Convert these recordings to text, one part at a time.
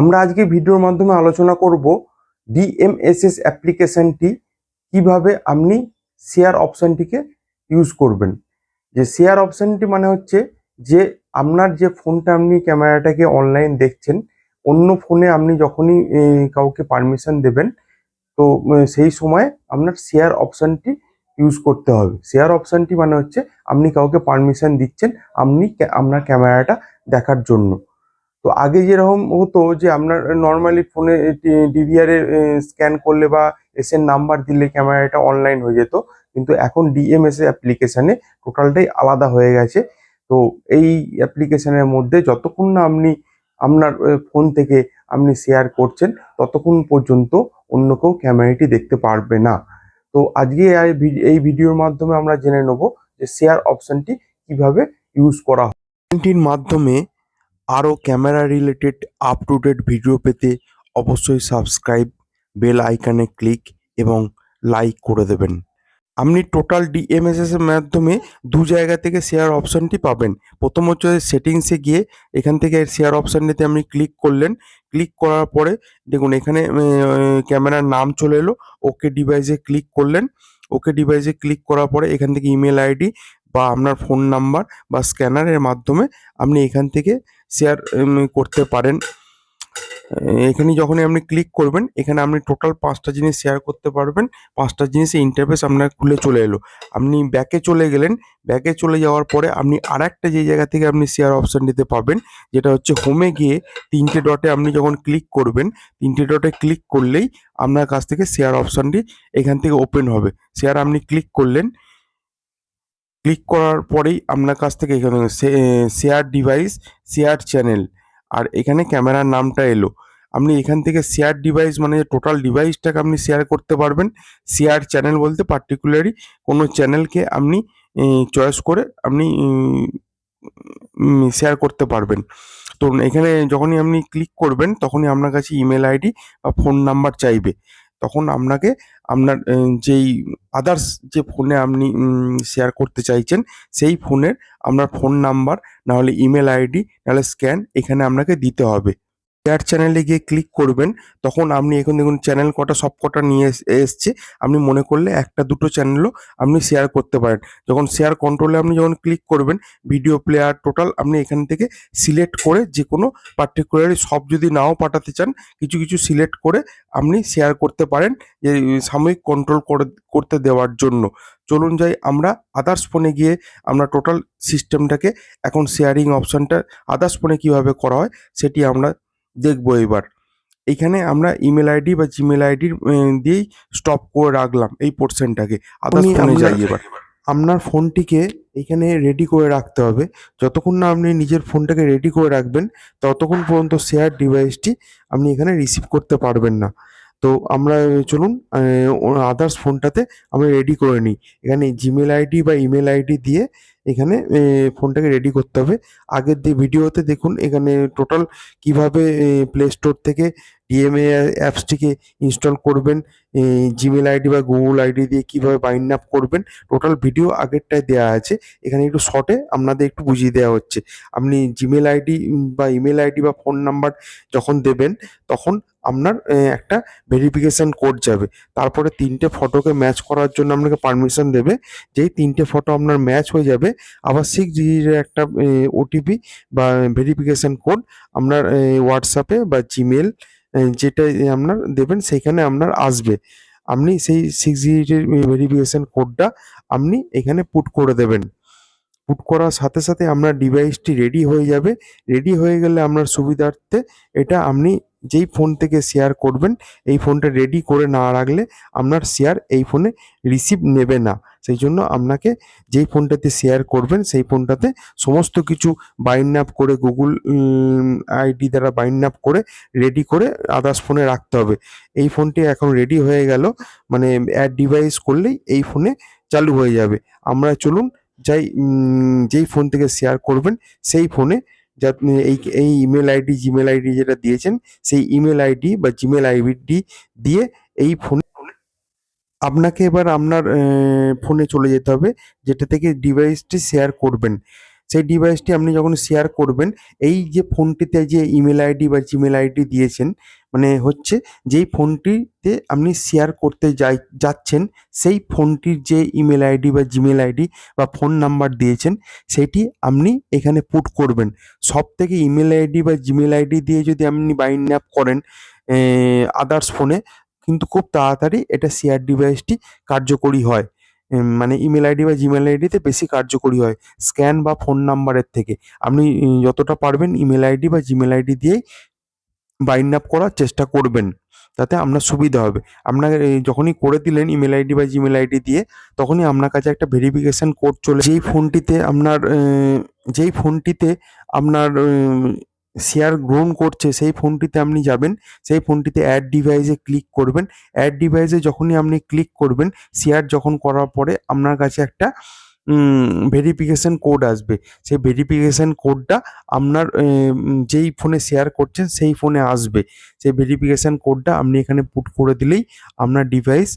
আমরা আজকে ভিডিওর মাধ্যমে আলোচনা করব ডিএমএসএস অ্যাপ্লিকেশনটি কীভাবে আপনি শেয়ার অপশানটিকে ইউজ করবেন। যে শেয়ার অপশানটি মানে হচ্ছে যে আপনার যে ফোনটা আপনি ক্যামেরাটাকে অনলাইন দেখছেন, অন্য ফোনে আপনি যখনই কাউকে পারমিশন দেবেন, তো সেই সময় আপনার শেয়ার অপশানটি ইউজ করতে হবে। শেয়ার অপশানটি মানে হচ্ছে আপনি কাউকে পারমিশন দিচ্ছেন, আপনি আপনার ক্যামেরাটা দেখার জন্য। তো আগে যেরকম হতো যে আপনার নর্মালি ফোনে ডিভিআর এ স্ক্যান করলে বা এস এর নাম্বার দিলে ক্যামেরাটা অনলাইন হয়ে যেত। কিন্তু এখন ডিএমএস অ্যাপ্লিকেশনে টোটালটাই আলাদা হয়ে গেছে। তো এই অ্যাপ্লিকেশনের মধ্যে যতক্ষণ না আপনি, আপনার ফোন থেকে আপনি শেয়ার করছেন, ততক্ষণ পর্যন্ত অন্য কেউ ক্যামেরাটি দেখতে পারবে না। তো আজকে এই ভিডিওর মাধ্যমে আমরা জেনে নেব যে শেয়ার অপশনটি কীভাবে ইউজ করা হয়। মাধ্যমে আরও camera related up to date video পেতে অবশ্যই সাবস্ক্রাইব বেল আইকনে ক্লিক এবং লাইক করে দেবেন। আপনি টোটাল ডিএমএসএস এর মাধ্যমে দু জায়গা থেকে শেয়ার অপশনটি পাবেন। প্রথম হচ্ছে সেটিংসে গিয়ে এখান থেকে শেয়ার অপশনটিতে আপনি ক্লিক করলেন। ক্লিক করার পরে দেখুন এখানে ক্যামেরার নাম চলে এলো। ওকে ডিভাইসে ক্লিক করলেন। ওকে ডিভাইসে ক্লিক করার পরে এখান থেকে ইমেল আইডি বা আপনার ফোন নাম্বার বা স্ক্যানারের মাধ্যমে আপনি এখান থেকে শেয়ার করতে পারেন। এখানে যখনই আপনি ক্লিক করবেন, এখানে আপনি টোটাল পাঁচটা জিনিস শেয়ার করতে পারবেন। পাঁচটা জিনিসের ইন্টারফেস আপনার খুলে চলে এলো। আপনি ব্যাকে চলে গেলেন। ব্যাকে চলে যাওয়ার পরে আপনি আর একটা যে জায়গা থেকে আপনি শেয়ার অপশন দিতে পাবেন যেটা হচ্ছে হোমে গিয়ে তিনটে ডটে আপনি যখন ক্লিক করবেন, তিনটে ডটে ক্লিক করলেই আপনার কাছ থেকে শেয়ার অপশানটি এখান থেকে ওপেন হবে। শেয়ার আপনি ক্লিক করলেন ক্লিক করার পরেই আপনার কাছ থেকে এখানে শেয়ার ডিভাইস শেয়ার চ্যানেল আর এখানে ক্যামেরার নামটা এলো। আপনি এখান থেকে শেয়ার ডিভাইস মানে টোটাল ডিভাইসটাকে আপনি শেয়ার করতে পারবেন শেয়ার চ্যানেল বলতে পার্টিকুলারলি কোনো চ্যানেলকে আপনি চয়েস করে আপনি শেয়ার করতে পারবেন। তো এখানে যখনই আপনি ক্লিক করবেন, তখনই আপনার কাছে ইমেল আইডি বা ফোন নাম্বার চাইবে। তখন আপনাকে আপনার যেই আদার্স যে ফোনে আপনি শেয়ার করতে চাইছেন, সেই ফোনের আপনার ফোন নাম্বার নাহলে ইমেল আইডি নাহলে স্ক্যান এখানে আপনাকে দিতে হবে। শেয়ার চ্যানেলে গিয়ে ক্লিক করবেন, তখন আপনি এখন দেখুন চ্যানেল কটা, সব কটা নিয়ে এস- এসছে। আপনি মনে করলে একটা, দুটো চ্যানেলও আপনি শেয়ার করতে পারেন। যখন শেয়ার কন্ট্রোলে আপনি যখন ক্লিক করবেন ভিডিও প্লেয়ার টোটাল আপনি এখান থেকে সিলেক্ট করে যে কোনো পার্টিকুলারলি সব যদি নাও পাঠাতে চান, কিছু কিছু সিলেক্ট করে আপনি শেয়ার করতে পারেন, যে সাময়িক কন্ট্রোল করে, করতে দেওয়ার জন্য। চলুন যাই আমরা আদার্স ফোনে গিয়ে আমরা টোটাল সিস্টেমটাকে এখন শেয়ারিং অপশনটা আদার্স ফোনে কীভাবে করা হয়, সেটি আমরা দেখব এবার। এখানে আমরা ইমেল আইডি বা জিমেল আইডির দিয়েই স্টপ করে রাখলাম এই পোর্শনটাকে আপনি ফোনে যাই এবার। আপনার ফোনটিকে এখানে রেডি করে রাখতে হবে। যতক্ষণ না আপনি নিজের ফোনটাকে রেডি করে রাখবেন ততক্ষণ পর্যন্ত শেয়ার ডিভাইসটি আপনি এখানে রিসিভ করতে পারবেন না। তো আমরা চলুন আদার্স ফোনটাতে আমরা রেডি করে নিই। এখানে জিমেল আইডি বা ইমেল আইডি দিয়ে এখানে ফোনটাকে রেডি করতে হবে। আগের যে ভিডিওতে দেখুন, এখানে টোটাল কীভাবে প্লে স্টোর থেকে ডিএমএ অ্যাপসটিকে ইনস্টল করবেন জিমেল আইডি বা গুগল আইডি দিয়ে কীভাবে বাইন্ড আপ করবেন টোটাল ভিডিও আগেরটায় দেওয়া আছে। এখানে একটু শর্টে আপনাদের একটু বুঝিয়ে দেওয়া হচ্ছে। আপনি জিমেল আইডি বা ইমেল আইডি বা ফোন নাম্বার যখন দেবেন, তখন আপনার একটা ভেরিফিকেশন কোড যাবে। তারপরে তিনটে ফটোকে ম্যাচ করার জন্য আপনাকে পারমিশন দেবে। যেই তিনটে ফটো আপনার ম্যাচ হয়ে যাবে, আবার সিক্স ডিজিটের একটা ওটিপি বা ভেরিফিকেশন কোড আপনার হোয়াটসঅ্যাপে বা জিমেল যেটা আপনার দেবেন, সেখানে আপনার আসবে। আপনি সেই সিক্স ডিজিটের ভেরিফিকেশন কোডটা আপনি এখানে পুট করে দেবেন। পুট করার সাথে সাথে আপনার ডিভাইসটি রেডি হয়ে যাবে। রেডি হয়ে গেলে আপনার সুবিধার্থে এটা আপনি যেই ফোন থেকে শেয়ার করবেন, এই ফোনটা রেডি করে না রাখলে আপনার শেয়ার এই ফোনে রিসিভ নেবে না। সেই জন্য আপনাকে যেই ফোনটাতে শেয়ার করবেন, সেই ফোনটাতে সমস্ত কিছু বাইন্ড আপ করে গুগল আইডি দ্বারা বাইন্ড আপ করে রেডি করে আদার্স ফোনে রাখতে হবে। এই ফোনটি এখন রেডি হয়ে গেল মানে অ্যাড ডিভাইস করলেই এই ফোনে চালু হয়ে যাবে। আমরা চলুন যাই যেই ফোন থেকে শেয়ার করবেন, সেই ফোনে যা, এই এই ইমেল আইডি জিমেল আইডি যেটা দিয়েছেন, সেই ইমেল আইডি বা জিমেল আইডি দিয়ে এই ফোনে আপনাকে এবার আপনার ফোনে চলে যেতে হবে, যেটা থেকে ডিভাইসটি শেয়ার করবেন। সেই ডিভাইসটি আপনি যখন শেয়ার করবেন, এই যে ফোনটিতে যে ইমেল আইডি বা জিমেল আইডি দিয়েছেন মানে হচ্ছে যেই ফোনটিতে আপনি শেয়ার করতে যাই, যাচ্ছেন, সেই ফোনটির যে ইমেল আইডি বা জিমেল আইডি বা ফোন নাম্বার দিয়েছেন, সেটি আপনি এখানে পুট করবেন। সব থেকে ইমেল আইডি বা জিমেল আইডি দিয়ে যদি আপনি বাইন্ড আপ করেন আদার্স ফোনে কিন্তু খুব তাড়াতাড়ি এটা শেয়ার ডিভাইসটি কার্যকরী হয়। মানে ইমেল আইডি বা জিমেল আইডিতে বেশি কার্যকরী হয় স্ক্যান বা ফোন নাম্বারের থেকে। আপনি যতটা পারবেন ইমেল আইডি বা জিমেল আইডি দিয়েই বাইন্ড আপ করার চেষ্টা করবেন, তাতে আপনার সুবিধা হবে। আপনার এই, যখনই করে দিলেন ইমেল আইডি বা জিমেল আইডি দিয়ে, তখনই আপনার কাছে একটা ভেরিফিকেশন কোড চলে। যেই ফোনটিতে আপনার যেই ফোনটিতে আপনার শেয়ার গ্রহণ করছে, সেই ফোনটিতে আপনি যাবেন, সেই ফোনটিতে অ্যাড ডিভাইসে ক্লিক করবেন। অ্যাড ডিভাইসে যখনই আপনি ক্লিক করবেন শেয়ার যখন করার পরে আপনার কাছে একটা ভেরিফিকেশান কোড আসবে। সেই ভেরিফিকেশান কোডটা আপনার যেই ফোনে শেয়ার করছেন, সেই ফোনে আসবে। সেই ভেরিফিকেশান কোডটা আপনি এখানে পুট করে দিলেই আপনার ডিভাইস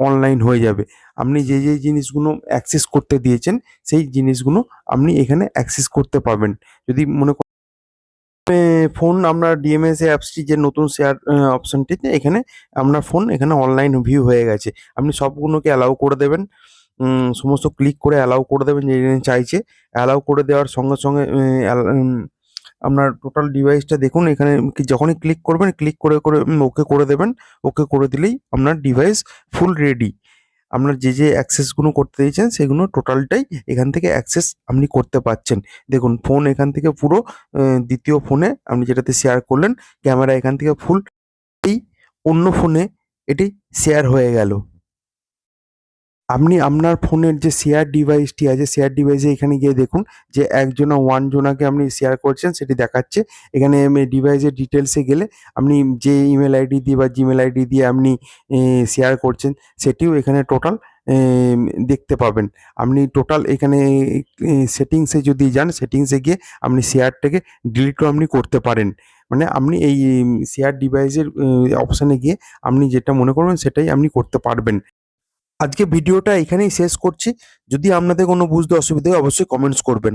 অনলাইন হয়ে যাবে। আপনি যে যে জিনিসগুলো অ্যাক্সেস করতে দিয়েছেন, সেই জিনিসগুলো আপনি এখানে অ্যাক্সেস করতে পারবেন। যদি মনে ফোন আপনার ডিএমএস অ্যাপসটি যে নতুন শেয়ার অপশনটিতে এখানে আপনার ফোন এখানে অনলাইন ভিউ হয়ে গেছে। আপনি সবগুলোকে অ্যালাউ করে দেবেন। সমস্ত ক্লিক করে অ্যালাউ করে দেবেন যে চাইছে। অ্যালাউ করে দেওয়ার সঙ্গে সঙ্গে আপনার টোটাল ডিভাইসটা দেখুন এখানে যখনই ক্লিক করবেন ক্লিক করে করে ওকে করে দেবেন। ওকে করে দিলেই আপনার ডিভাইস ফুল রেডি আপনার যে যে অ্যাক্সেসগুলো করতে দিয়েছেন, সেগুলো টোটালটাই এখান থেকে অ্যাক্সেস আপনি করতে পারছেন দেখুন ফোন এখান থেকে পুরো দ্বিতীয় ফোনে আপনি যেটাতে শেয়ার করলেন ক্যামেরা এখান থেকে ফুল এই অন্য ফোনে এটি শেয়ার হয়ে গেল। আপনি আপনার ফোনের যে শেয়ার ডিভাইসটি আছে শেয়ার ডিভাইসে এখানে গিয়ে দেখুন যে একজনা ওয়ান জোনাকে আপনি শেয়ার করছেন, সেটি দেখাচ্ছে। এখানে ডিভাইসের ডিটেলসে গেলে আপনি যে ইমেল আইডি দিয়ে বা জিমেল আইডি দিয়ে আপনি শেয়ার করছেন, সেটিও এখানে টোটাল দেখতে পাবেন। আপনি টোটাল এখানে সেটিংসে যদি যান সেটিংসে গিয়ে আপনি শেয়ারটাকে ডিলিটও আপনি করতে পারেন। মানে আপনি এই শেয়ার ডিভাইসের অপশানে গিয়ে আপনি যেটা মনে করবেন, সেটাই আপনি করতে পারবেন। আজকে ভিডিওটা এখানেই শেষ করছি। যদি আপনাদের কোনো বুঝতে অসুবিধা হয় অবশ্যই কমেন্টস করবেন।